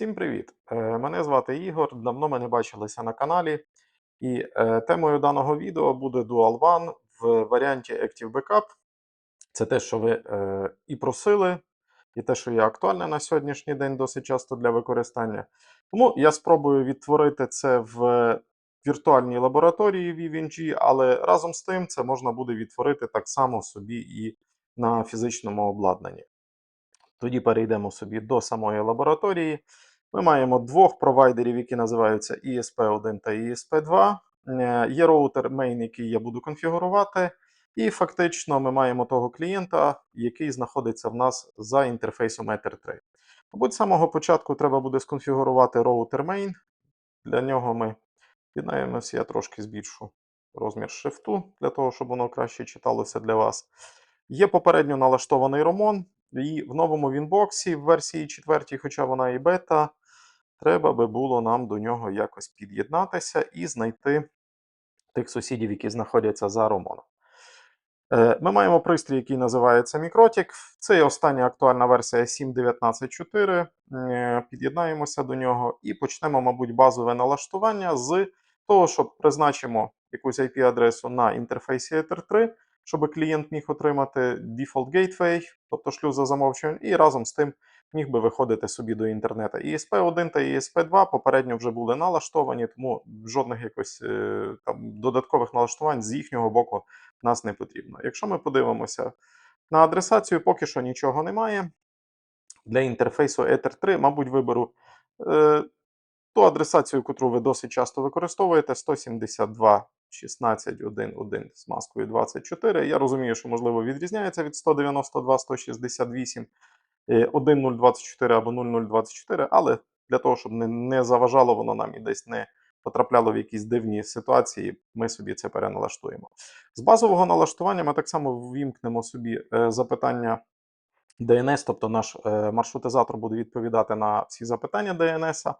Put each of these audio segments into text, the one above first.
Всім привіт! Е, Мене звати Ігор. Давно ми не бачилися на каналі. І е, темою даного відео буде Dual One в варіанті Active Backup. Це те, що ви е, і просили, і те, що є актуальне на сьогоднішній день досить часто для використання. Тому я спробую відтворити це в віртуальній лабораторії VVNG, але разом з тим це можна буде відтворити так само собі і на фізичному обладнанні. Тоді перейдемо собі до самої лабораторії. Ми маємо двох провайдерів, які називаються ESP1 та ESP2. Е, Є роутер main, який я буду конфігурувати. І фактично ми маємо того клієнта, який знаходиться в нас за інтерфейсом Ether 3. Мабуть, з самого початку треба буде сконфігурувати роутер main. Для нього ми піднаємося, я трошки збільшу розмір шрифту, для того, щоб воно краще читалося для вас. Є попередньо налаштований ромон, і в новому Вінбоксі в версії 4, хоча вона і бета, треба би було нам до нього якось під'єднатися і знайти тих сусідів, які знаходяться за ромоном. Е, Ми маємо пристрій, який називається Mikrotik. Це є остання актуальна версія 7.19.4. Е, Під'єднаємося до нього і почнемо, мабуть, базове налаштування з того, що призначимо якусь IP-адресу на інтерфейсі Ether 3, щоб клієнт міг отримати Default Gateway, тобто шлюз за замовчуванням, і разом з тим міг би виходити собі до інтернету. ESP1 та ESP2 попередньо вже були налаштовані, тому жодних якось е, там додаткових налаштувань з їхнього боку нас не потрібно. Якщо ми подивимося на адресацію, поки що нічого немає. Для інтерфейсу Ether 3, мабуть, виберу е, ту адресацію, яку ви досить часто використовуєте, 172 16.1.1 з маскою 24. Я розумію, що можливо відрізняється від 192 168 1024 або 0024, але для того, щоб не, не заважало воно нам і десь не потрапляло в якісь дивні ситуації, ми собі це переналаштуємо. З базового налаштування ми так само ввімкнемо собі е, запитання DNS, тобто наш е, маршрутизатор буде відповідати на всі запитання DNS,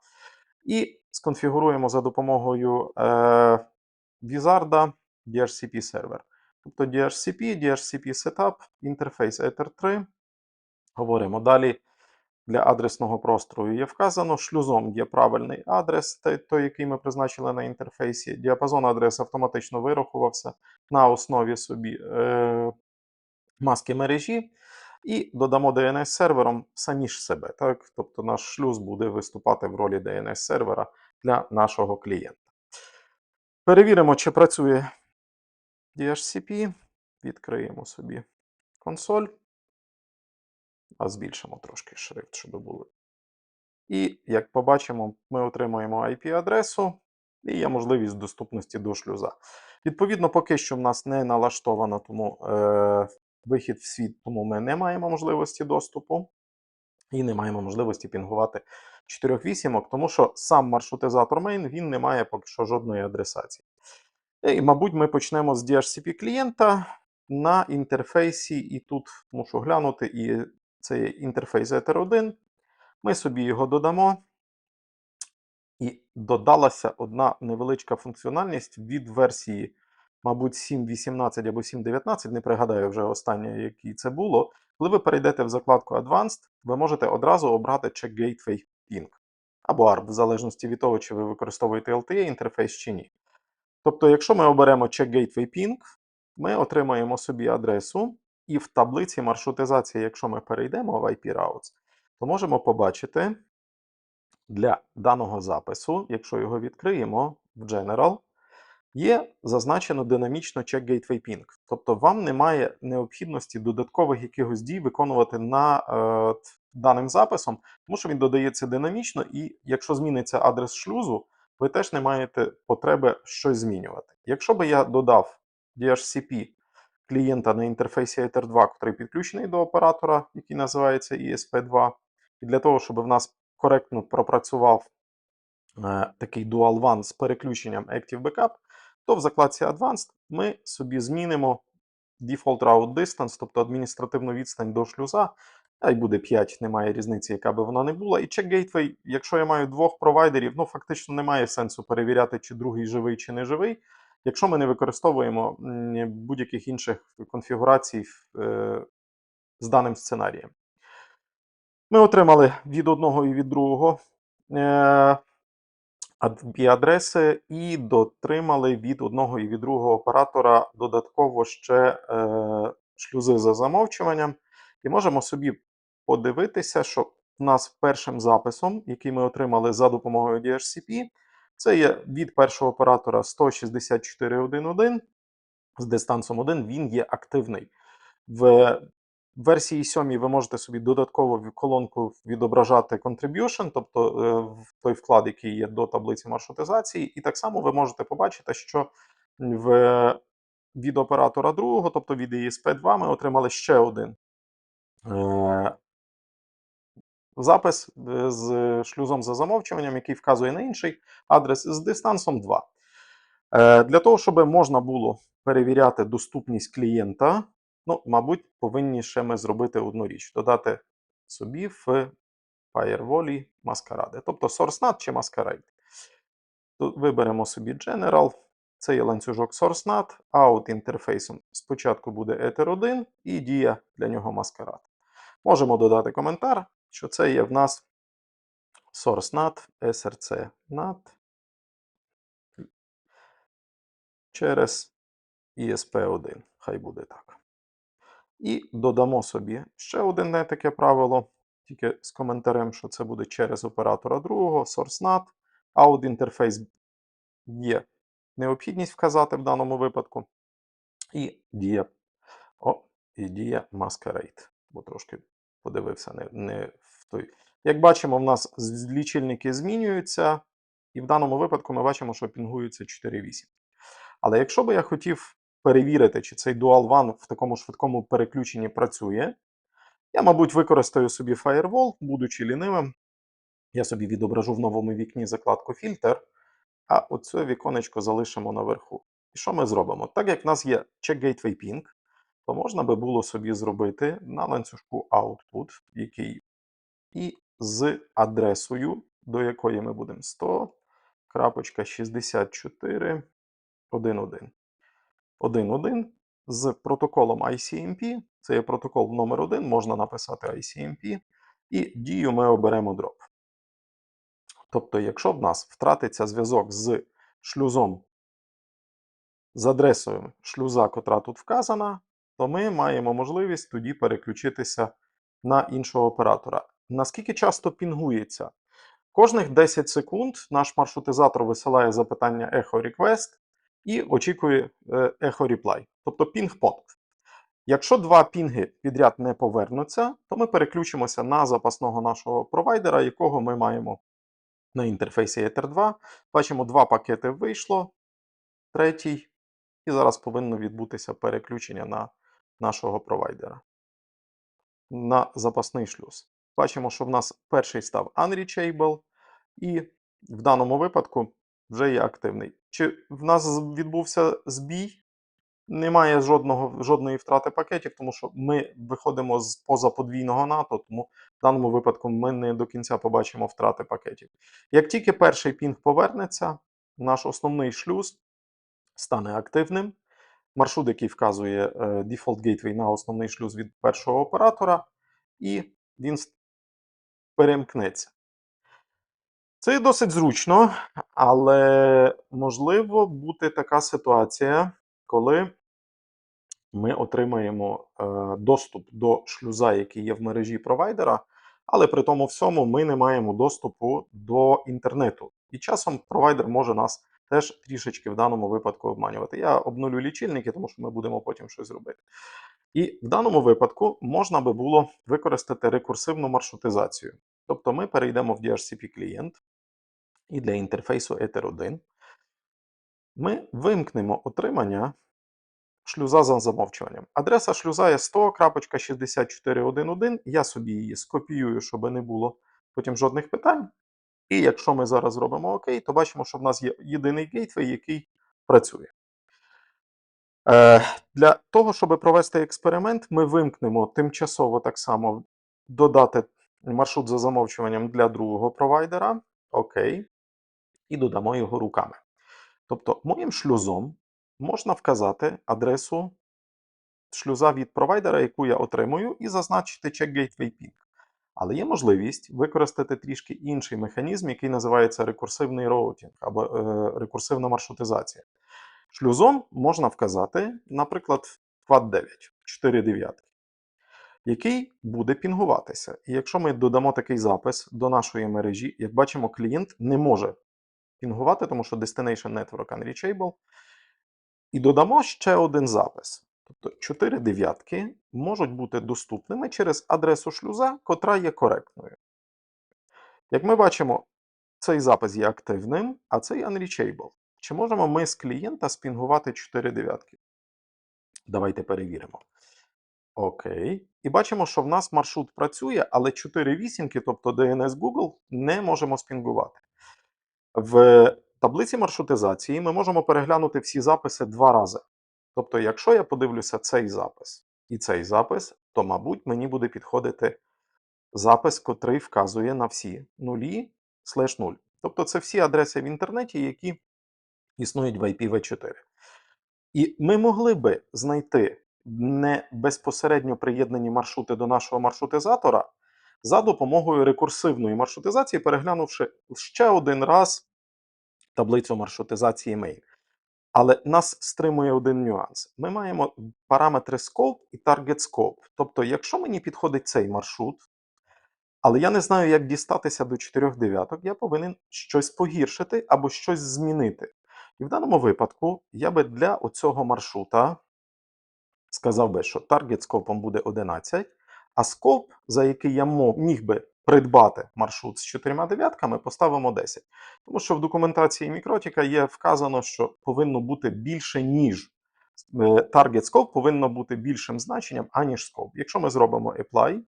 і сконфігуруємо за допомогою е, Wizard DHCP сервер. Тобто DHCP, DHCP Setup, інтерфейс Ether 3. Говоримо далі. Для адресного простору є вказано. Шлюзом є правильний адрес, той, який ми призначили на інтерфейсі. Діапазон адреси автоматично вирахувався на основі собі е, маски мережі. І додамо DNS сервером самі ж себе. Так? Тобто наш шлюз буде виступати в ролі DNS сервера для нашого клієнта. Перевіримо, чи працює DHCP. Відкриємо собі консоль. А збільшимо трошки шрифт, щоб було. І, як побачимо, ми отримуємо IP-адресу і є можливість доступності до шлюза. Відповідно, поки що в нас не налаштовано тому е, вихід в світ, тому ми не маємо можливості доступу і не маємо можливості пінгувати 4 вісімок, тому що сам маршрутизатор main він не має поки що жодної адресації. І, мабуть, ми почнемо з DHCP клієнта на інтерфейсі, і тут мушу глянути, і це є інтерфейс Ether 1. Ми собі його додамо. І додалася одна невеличка функціональність від версії, мабуть, 7.18 або 7.19, не пригадаю вже останнє, який це було. Коли ви перейдете в закладку Advanced, ви можете одразу обрати Check Gateway Ping або ARP, в залежності від того, чи ви використовуєте LTE інтерфейс чи ні. Тобто, якщо ми оберемо Check Gateway Ping, ми отримаємо собі адресу, і в таблиці маршрутизації, якщо ми перейдемо в IP Routes, то можемо побачити для даного запису, якщо його відкриємо в General, є зазначено динамічно Check Gateway Ping. Тобто вам немає необхідності додаткових якихось дій виконувати на е, даним записом, тому що він додається динамічно, і якщо зміниться адрес шлюзу, ви теж не маєте потреби щось змінювати. Якщо би я додав DHCP клієнта на інтерфейсі Ether 2, який підключений до оператора, який називається ESP2, і для того, щоб в нас коректно пропрацював е, такий Dual One з переключенням Active Backup, то в закладці Advanced ми собі змінимо Default Route Distance, тобто адміністративну відстань до шлюза, а й буде 5, немає різниці, яка би вона не була. І Check Gateway, якщо я маю двох провайдерів, ну фактично немає сенсу перевіряти, чи другий живий, чи не живий. Якщо ми не використовуємо будь-яких інших конфігурацій е, з даним сценарієм. Ми отримали від одного і від другого е, IP-адреси і дотримали від одного і від другого оператора додатково ще е, шлюзи за замовчуванням. І можемо собі подивитися, що у нас першим записом, який ми отримали за допомогою DHCP, це є від першого оператора 164.1.1 з дистанцом 1, він є активний. В версії 7 ви можете собі додатково в колонку відображати contribution, тобто е, в той вклад, який є до таблиці маршрутизації, і так само ви можете побачити, що в, від оператора другого, тобто від ESP2, ми отримали ще один е, запис е, з шлюзом за замовчуванням, який вказує на інший адрес з дистанцом 2. Е, Для того, щоб можна було перевіряти доступність клієнта, ну, мабуть, повинні ще ми зробити одну річ: додати собі в Firewall маскаради, тобто SourceNAT чи Masquerade. Виберемо собі General, це є ланцюжок SourceNAT, out інтерфейсом спочатку буде Ether 1 і дія для нього маскарад. Можемо додати коментар, що це є в нас SourceNAT, SRC NAT через ESP1. Хай буде так. І додамо собі ще одне таке правило, тільки з коментарем, що це буде через оператора другого, SourceNAT. Out інтерфейс є необхідність вказати в даному випадку. І дія, о, і дія Masquerade. Бо трошки подивився не, не в той. Як бачимо, в нас лічильники змінюються, і в даному випадку ми бачимо, що пінгується 4.8. Але якщо би я хотів перевірити, чи цей Dual One в такому швидкому переключенні працює, я, мабуть, використаю собі Firewall, будучи лінивим. Я собі відображу в новому вікні закладку фільтр, а оце віконечко залишимо наверху. І що ми зробимо? Так як в нас є Check Gateway Ping, то можна би було собі зробити на ланцюжку Output, який і з адресою, до якої ми будемо 100.64 1.1. 1.1 з протоколом ICMP, це є протокол номер 1, можна написати ICMP, і дію ми оберемо drop. Тобто, якщо в нас втратиться зв'язок з шлюзом, з адресою шлюза, котра тут вказана, то ми маємо можливість тоді переключитися на іншого оператора. Наскільки часто пінгується? Кожних 10 секунд наш маршрутизатор висилає запитання echo request і очікує е, echo reply, тобто пінг-понг. Якщо два пінги підряд не повернуться, то ми переключимося на запасного нашого провайдера, якого ми маємо на інтерфейсі Ether 2. Бачимо, два пакети вийшло, третій, і зараз повинно відбутися переключення на нашого провайдера на запасний шлюз. Бачимо, що в нас перший став unreachable, і в даному випадку вже є активний. Чи в нас відбувся збій? Немає жодного, жодної втрати пакетів, тому що ми виходимо з поза подвійного НАТО, тому в даному випадку ми не до кінця побачимо втрати пакетів. Як тільки перший пінг повернеться, наш основний шлюз стане активним. Маршрут, який вказує е, Default Gateway на основний шлюз від першого оператора, і він перемкнеться. Це досить зручно, але можливо бути така ситуація, коли ми отримаємо е, доступ до шлюза, який є в мережі провайдера, але при тому всьому ми не маємо доступу до інтернету. І часом провайдер може нас теж трішечки в даному випадку обманювати. Я обнулю лічильники, тому що ми будемо потім щось робити. І в даному випадку можна би було використати рекурсивну маршрутизацію. Тобто ми перейдемо в DHCP клієнт і для інтерфейсу Ether 1 ми вимкнемо отримання шлюза за замовчуванням. Адреса шлюза є 100.6411. Я собі її скопіюю, щоб не було потім жодних питань. І якщо ми зараз зробимо ОК, то бачимо, що в нас є єдиний гейтвей, який працює. Е, для того, щоб провести експеримент, ми вимкнемо тимчасово так само додати маршрут за замовчуванням для другого провайдера. ОК. І додамо його руками. Тобто, моїм шлюзом можна вказати адресу шлюза від провайдера, яку я отримую, і зазначити check gateway ping. Але є можливість використати трішки інший механізм, який називається рекурсивний роутінг або е, рекурсивна маршрутизація. Шлюзом можна вказати, наприклад, квад 9, 4 дев'ятки, який буде пінгуватися. І якщо ми додамо такий запис до нашої мережі, як бачимо, клієнт не може пінгувати, тому що Destination Network Unreachable. І додамо ще один запис. Тобто 4 дев'ятки можуть бути доступними через адресу шлюза, котра є коректною. Як ми бачимо, цей запис є активним, а цей unreachable. Чи можемо ми з клієнта спінгувати 4 дев'ятки? Давайте перевіримо. Окей. І бачимо, що в нас маршрут працює, але 4 вісімки, тобто DNS Google, не можемо спінгувати. В таблиці маршрутизації ми можемо переглянути всі записи два рази. Тобто, якщо я подивлюся цей запис і цей запис, то, мабуть, мені буде підходити запис, котрий вказує на всі нулі слеш 0. Тобто, це всі адреси в інтернеті, які існують в IPv4. І ми могли би знайти не безпосередньо приєднані маршрути до нашого маршрутизатора за допомогою рекурсивної маршрутизації, переглянувши ще один раз таблицю маршрутизації main. Але нас стримує один нюанс. Ми маємо параметри scope і target scope. Тобто, якщо мені підходить цей маршрут, але я не знаю, як дістатися до 4 дев'яток, я повинен щось погіршити або щось змінити. І в даному випадку я би для оцього маршрута сказав би, що target скопом буде 11, а скоп, за який я міг би придбати маршрут з 4 дев'ятками, поставимо 10. Тому що в документації мікротіка є вказано, що повинно бути більше, ніж е, target scope повинно бути більшим значенням, аніж scope. Якщо ми зробимо apply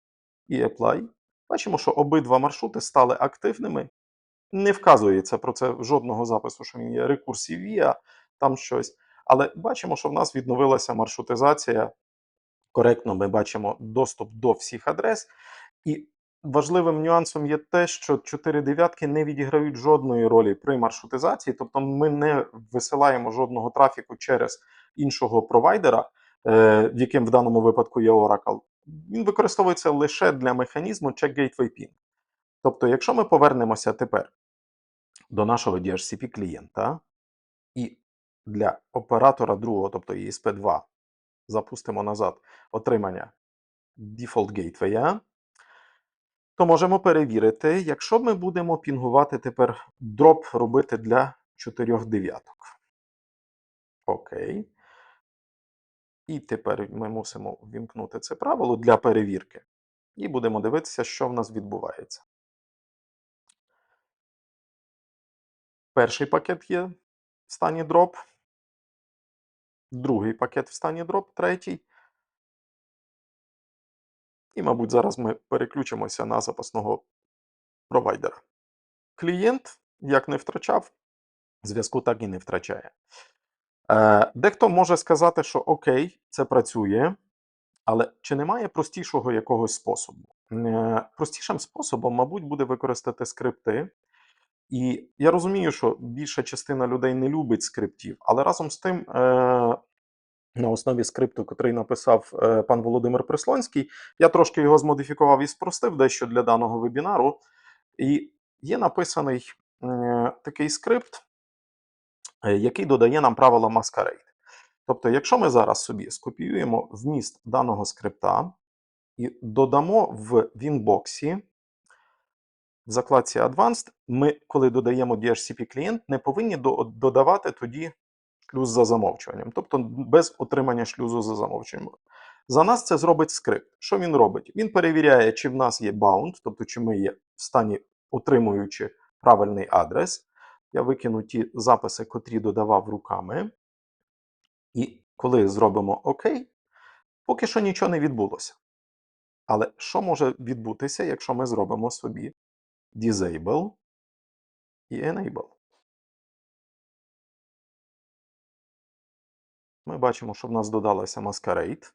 і apply, бачимо, що обидва маршрути стали активними. Не вказується про це жодного запису, що він є рекурсівія, там щось. Але бачимо, що в нас відновилася маршрутизація. Коректно ми бачимо доступ до всіх адрес. І важливим нюансом є те, що 4 дев'ятки не відіграють жодної ролі при маршрутизації, тобто ми не висилаємо жодного трафіку через іншого провайдера, е, яким в даному випадку є Oracle. Він використовується лише для механізму Check Gateway Ping. Тобто, якщо ми повернемося тепер до нашого DHCP клієнта і для оператора другого, тобто ESP2, запустимо назад отримання Default Gateway, то можемо перевірити, якщо ми будемо пінгувати тепер дроп робити для 4 дев'яток. Окей. І тепер ми мусимо вімкнути це правило для перевірки. І будемо дивитися, що в нас відбувається. Перший пакет є в стані дроп. Другий пакет в стані дроп, третій. І, мабуть, зараз ми переключимося на запасного провайдера. Клієнт як не втрачав, зв'язку так і не втрачає. Е, Дехто може сказати, що окей, це працює, але чи немає простішого якогось способу? Е, Простішим способом, мабуть, буде використати скрипти. І я розумію, що більша частина людей не любить скриптів, але разом з тим, е, на основі скрипту, який написав е, пан Володимир Прислонський, я трошки його змодифікував і спростив дещо для даного вебінару. І є написаний такий скрипт, е, який додає нам правила Masquerade. Тобто, якщо ми зараз собі скопіюємо вміст даного скрипта і додамо в Вінбоксі, в закладці Advanced, ми, коли додаємо DHCP клієнт, не повинні додавати тоді шлюз за замовчуванням, тобто без отримання шлюзу за замовчуванням. За нас це зробить скрипт. Що він робить? Він перевіряє, чи в нас є bound, тобто чи ми є в стані отримуючи правильний адрес. Я викину ті записи, котрі додавав руками. І коли зробимо ОК, поки що нічого не відбулося. Але що може відбутися, якщо ми зробимо собі disable і enable? Ми бачимо, що в нас додалося Masquerade,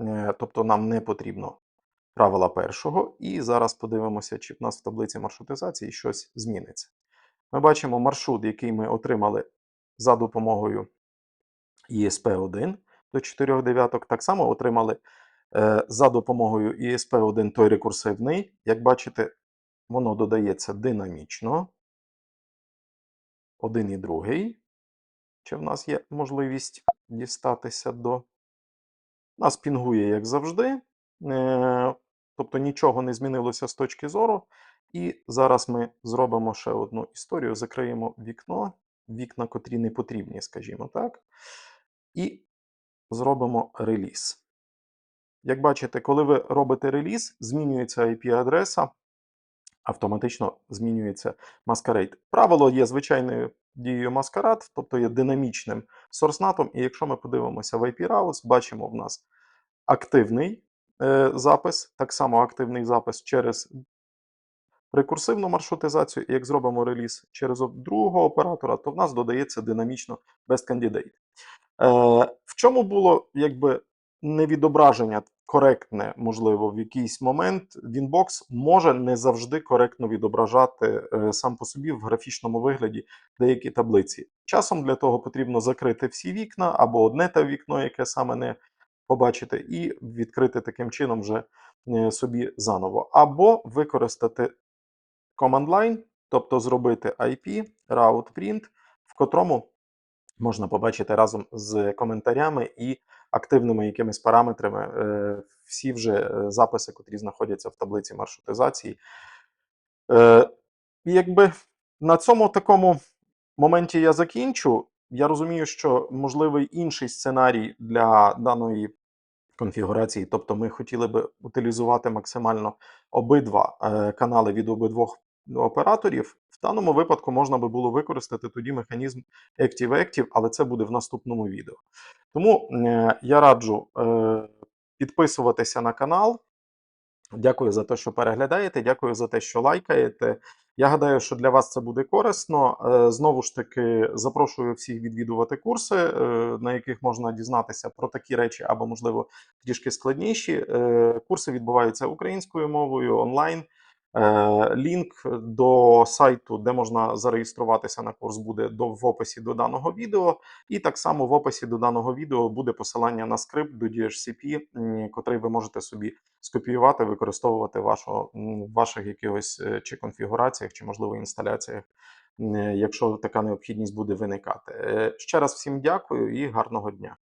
е, тобто нам не потрібно правила першого. І зараз подивимося, чи в нас в таблиці маршрутизації щось зміниться. Ми бачимо маршрут, який ми отримали за допомогою ESP1 до 4 дев'яток. Так само отримали е, за допомогою ESP1 той рекурсивний. Як бачите, воно додається динамічно. Один і другий. Чи в нас є можливість дістатися до. Нас пінгує, як завжди. Е, Тобто нічого не змінилося з точки зору. І зараз ми зробимо ще одну історію. Закриємо вікно, вікна, котрі не потрібні, скажімо так. І зробимо реліз. Як бачите, коли ви робите реліз, змінюється IP-адреса, автоматично змінюється маскарейт. Правило є звичайною дією маскарад, тобто є динамічним сорснатом. І якщо ми подивимося в IP Routes, бачимо в нас активний е, запис, так само активний запис через рекурсивну маршрутизацію. І як зробимо реліз через другого оператора, то в нас додається динамічно Best Candidate. Е, в чому було якби невідображення коректне, можливо, в якийсь момент Winbox може не завжди коректно відображати е, сам по собі в графічному вигляді деякі таблиці. Часом для того потрібно закрити всі вікна або одне те вікно, яке саме не побачите, і відкрити таким чином вже е, собі заново. Або використати command line, тобто зробити IP, route print, в котрому можна побачити разом з коментарями і активними якимись параметрами е, всі вже е, записи, котрі знаходяться в таблиці маршрутизації. Е, і якби на цьому такому моменті я закінчу. Я розумію, що можливий інший сценарій для даної конфігурації, тобто ми хотіли би утилізувати максимально обидва е, канали від обидвох операторів. В даному випадку можна би було використати тоді механізм Active-Active, але це буде в наступному відео. Тому е, я раджу е, підписуватися на канал. Дякую за те, що переглядаєте. Дякую за те, що лайкаєте. Я гадаю, що для вас це буде корисно. Е, Знову ж таки, запрошую всіх відвідувати курси, на яких можна дізнатися про такі речі або, можливо, трішки складніші. Курси відбуваються українською мовою онлайн. Е, Лінк до сайту, де можна зареєструватися на курс, буде в описі до даного відео. І так само в описі до даного відео буде посилання на скрипт до DHCP, котрий ви можете собі скопіювати, використовувати вашого, ваших якихось е, чи конфігураціях, чи, можливо, інсталяціях, якщо така необхідність буде виникати. Е, Ще раз всім дякую і гарного дня.